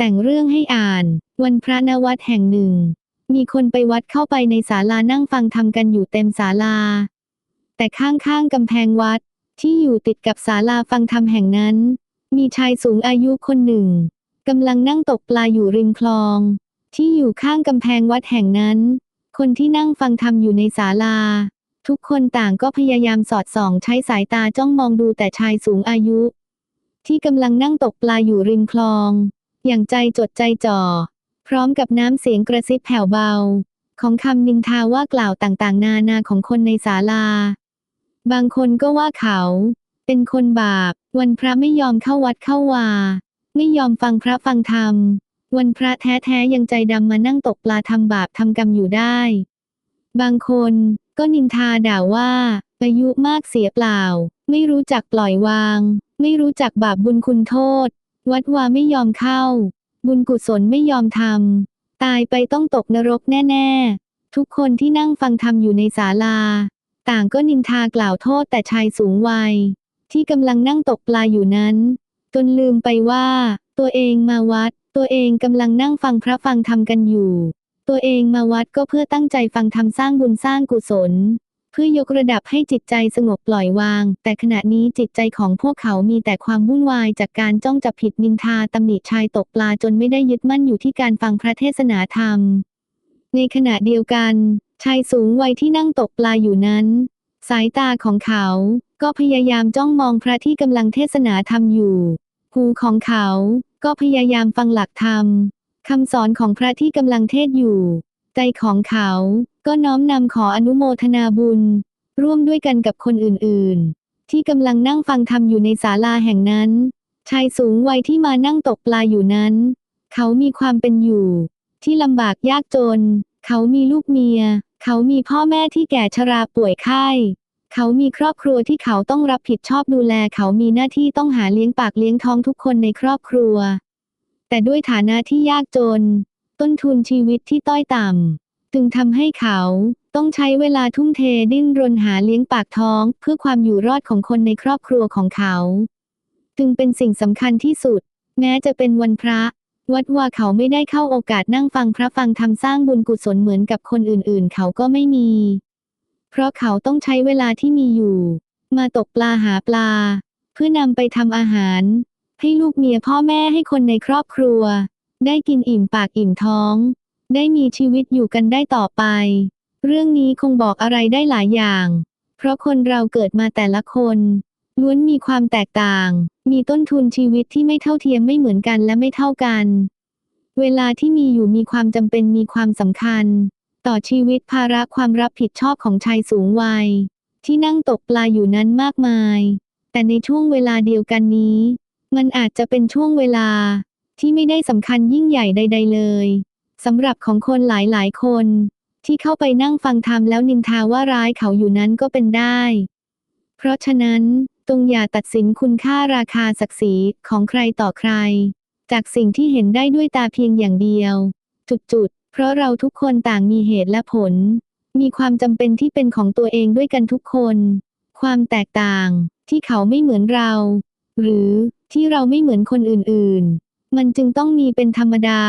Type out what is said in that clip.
แต่งเรื่องให้อ่าน วันพระนวัดแห่งหนึ่ง มีคนไปวัดเข้าไปในศาลานั่งฟังธรรมกันอยู่เต็มศาลา แต่ข้างๆกำแพงวัดที่อยู่ติดกับศาลาฟังธรรมแห่งนั้น มีชายสูงอายุคนหนึ่งกำลังนั่งตกปลาอยู่ริมคลอง ที่อยู่ข้างกำแพงวัดแห่งนั้น คนที่นั่งฟังธรรมอยู่ในศาลา ทุกคนต่างก็พยายามสอดส่องใช้สายตาจ้องมองดูแต่ชายสูงอายุ ที่กำลังนั่งตกปลาอยู่ริมคลอง อย่างใจจดใจจ่อ พร้อมกับน้ำเสียงกระซิบแผ่วเบา ของคำนินทาว่ากล่าวต่างๆ นานาของคนในศาลา บางคนก็ว่าเขา เป็นคนบาป วันพระไม่ยอมเข้าวัดเข้าวา ไม่ยอมฟังพระฟังธรรม วันพระแท้ๆยังใจดำมานั่งตกปลาทำบาปทำกรรมอยู่ได้ บางคนก็นินทาด่าว่าอายุมากเสียเปล่า ไม่รู้จักปล่อยวาง ไม่รู้จักบาปบุญคุณโทษ วัดวาไม่ยอมเข้า บุญกุศลไม่ยอมทำตายไปต้องตกนรกแน่ๆ ทุกคนที่นั่งฟังธรรมอยู่ในศาลา ต่างก็นินทากล่าวโทษแต่ชายสูงวัย ที่กำลังนั่งตกปลาอยู่นั้น จนลืมไปว่า ตัวเองมาวัด ตัวเองกำลังนั่งฟังพระฟังธรรมกันอยู่ ตัวเองมาวัดก็เพื่อตั้งใจฟังธรรมสร้างบุญสร้างกุศล พื่อยกระดับให้จิตใจสงบปล่อยวาง แต่ขณะนี้จิตใจของพวกเขามีแต่ความวุ่นวายจากการจ้องจับผิดนินทาตำหนิชายตกปลาจนไม่ได้ยึดมั่นอยู่ที่การฟังพระเทศนาธรรม ในขณะเดียวกัน ชายสูงวัยที่นั่งตกปลาอยู่นั้น สายตาของเขา ก็พยายามจ้องมองพระที่กำลังเทศนาธรรมอยู่ หูของเขา ก็พยายามฟังหลักธรรมคำสอนของพระที่กำลังเทศอยู่ ใจของเขา ก็น้อมนำขออนุโมทนาบุญ ร่วมด้วยกันกับคนอื่นๆ ที่กำลังนั่งฟังธรรมอยู่ในศาลาแห่งนั้น ชายสูงวัยที่มานั่งตกปลาอยู่นั้น เขามีความเป็นอยู่ ที่ลำบากยากจน เขามีลูกเมีย เขามีพ่อแม่ที่แก่ชราป่วยไข้เขามีครอบครัวที่เขาต้องรับผิดชอบดูแล เขามีหน้าที่ต้องหาเลี้ยงปากเลี้ยงท้องทุกคนในครอบครัว แต่ด้วยฐานะที่ยากจน ต้นทุนชีวิตที่ต้อยต่ำ จึงทำให้เขาต้องใช้เวลาทุ่มเทดิ้นรนหาเลี้ยงปากท้อง เพื่อความอยู่รอดของคนในครอบครัวของเขา จึงเป็นสิ่งสำคัญที่สุด แม้จะเป็นวันพระ วัดว่าเขาไม่ได้เข้าโอกาสนั่งฟังพระฟังธรรมสร้างบุญกุศลเหมือนกับคนอื่นๆ เขาก็ไม่มี เพราะเขาต้องใช้เวลาที่มีอยู่ มาตกปลาหาปลา เพื่อนำไปทำอาหาร ให้ลูกเมียพ่อแม่ให้คนในครอบครัว ได้กินอิ่มปากอิ่มท้อง ได้มีชีวิตอยู่กันได้ต่อไป เรื่องนี้คงบอกอะไรได้หลายอย่าง เพราะคนเราเกิดมาแต่ละคนล้วนมีความแตกต่าง มีต้นทุนชีวิตที่ไม่เท่าเทียมไม่เหมือนกันและไม่เท่ากัน เวลาที่มีอยู่มีความจำเป็นมีความสำคัญ ต่อชีวิตภาระความรับผิดชอบของชายสูงวัย ที่นั่งตกปลาอยู่นั้นมากมาย แต่ในช่วงเวลาเดียวกันนี้ มันอาจจะเป็นช่วงเวลาที่ไม่ได้สำคัญยิ่งใหญ่ใด ๆ เลย สำหรับของคนหลายๆ คน ที่เข้าไปนั่งฟังธรรมแล้วนินทาว่าร้ายเขาอยู่นั้นก็เป็นได้ เพราะฉะนั้นจงอย่าตัดสินคุณค่าราคาศักดิ์ศรีของใครต่อใคร จากสิ่งที่เห็นได้ด้วยตาเพียงอย่างเดียว จุดๆ เพราะเราทุกคนต่างมีเหตุและผล มีความจำเป็นที่เป็นของตัวเองด้วยกันทุกคน ความแตกต่างที่เขาไม่เหมือนเรา หรือที่เราไม่เหมือนคนอื่นๆ มันจึงต้องมีเป็นธรรมดา